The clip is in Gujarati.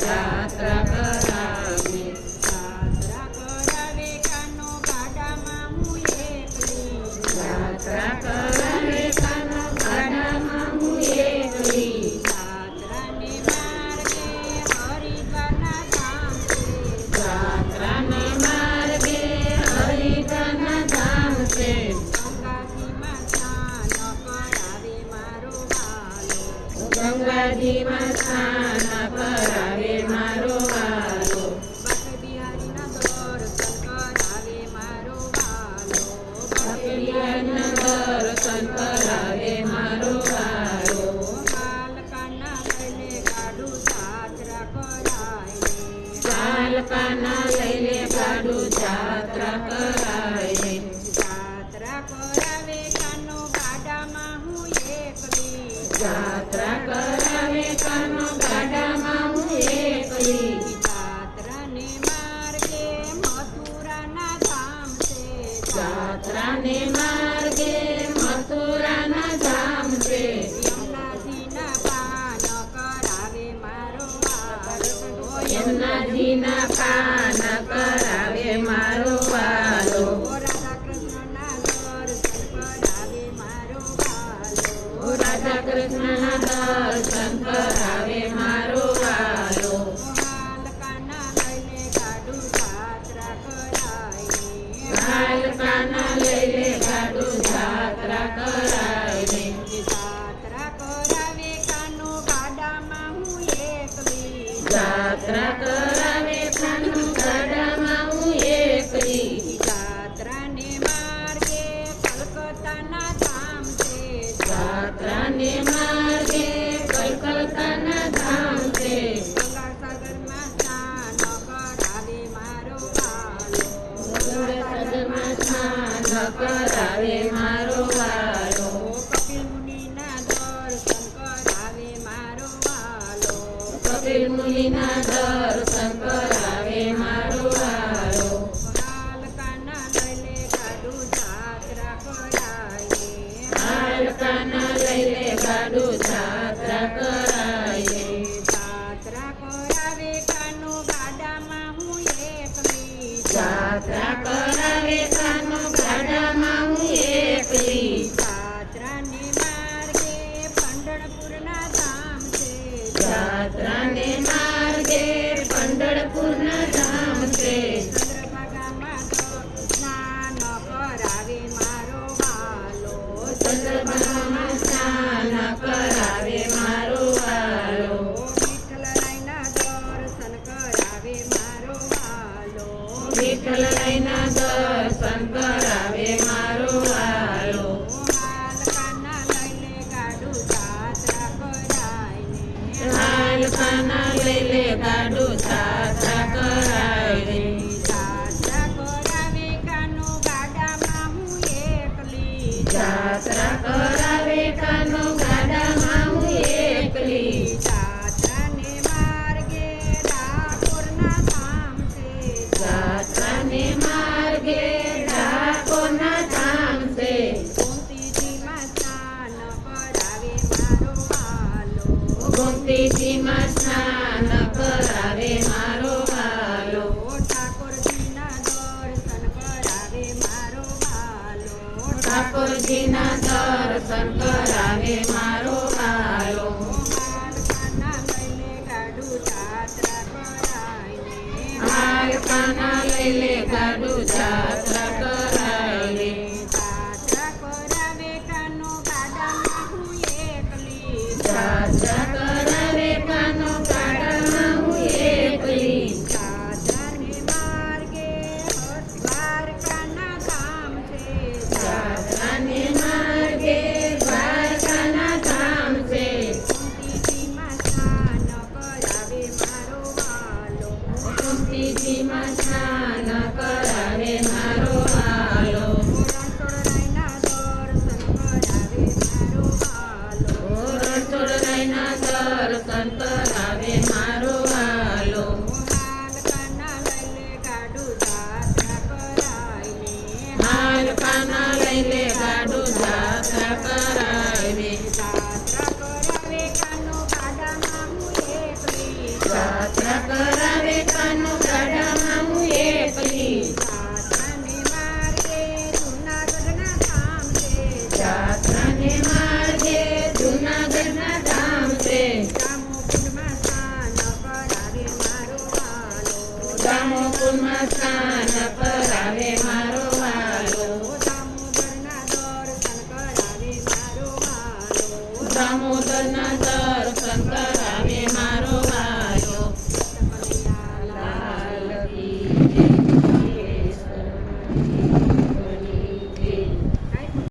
જાત્રા કરાય ગંગાજીમાં સ્નાન પર મારો યાત્રા કરાવે સાનું ગાડામાં હું છે. યાત્રાને માર્ગે કલકત્તાના ધામ છે. કરાવે મારો કૌશિક મુનિના દર્શન કરાવે મારો વારો હાલકાના લઈને ગાડું જાત્રા કરાય હાલકાના લઈને ગાડું જાત્રા મૂર્તિજીમાં સ્નાન કરાવે મારો વાલો. ઠાકોરજીના દર્શન કરાવે મારો વાલો. ઠાકોરજીના દર્શન કરાવે મારો વાલો. લઈ લે Amen. દામોકુળમાં સ્નાન કરાવે મારો વાલો દામોદરના